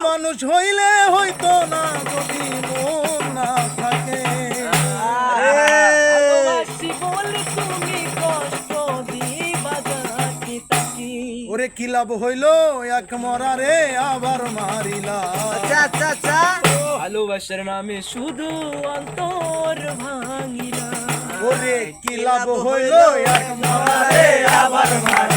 মানুষ হইলে হইতো না যদি মন না থাকে। ভালোবাসি বলে তুমি কষ্ট দিবা যাকে তাকে। ওরে কি লাভ হইল? এক মরারে আবার মারিলা। আচ্ছা আচ্ছা আচ্ছা। ভালোবাসার নামে শুধু অন্তর ভাঙিলা। ওরে কি লাভ হইল? এক মরারে আবার মারিলা।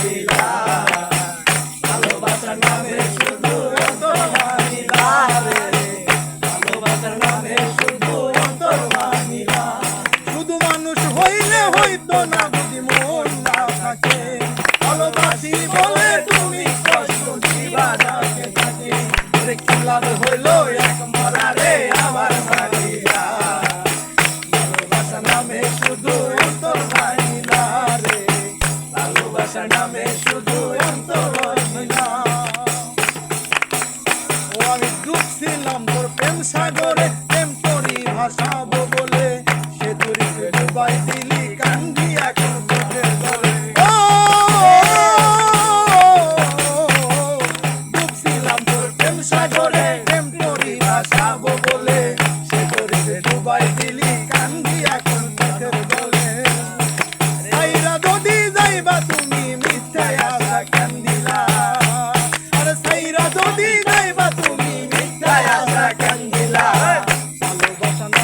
বলে তুমি কষ্ট দিবা যাকে থাকে ওরে কি লাভ হইল এক মরারে আবার মারিলা ভালোবাসা নামে শুধু অন্তর মারিলা রে। ভালোবাসা নামে শুধু সাগরে, প্রেম করি বলে। সে দূরিতে ডুবাই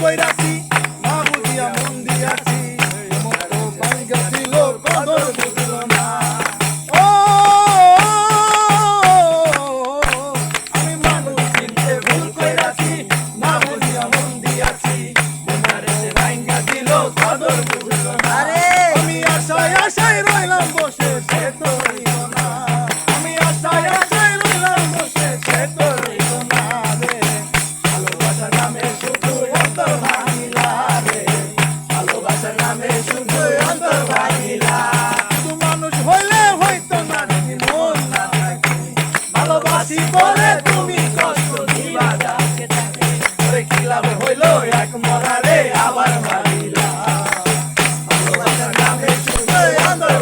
কইরাছি না বুঝিয়া মন দিয়াছি মতো ভাঙ্গা দিল কদর বুঝল না ও, আমি মানুষ চিনতে ভুল কইরাছি না বুঝিয়া মন দিয়াছি মনারে ভাঙ্গা দিল, কদর বুঝল ভালোবাসি বলে তুমি কষ্ট দিবা যাকে তাকে ওরে কি লাভ হইল এক মরারে আবার মারিলা ভালোবাসার রে। শুধু অন্তর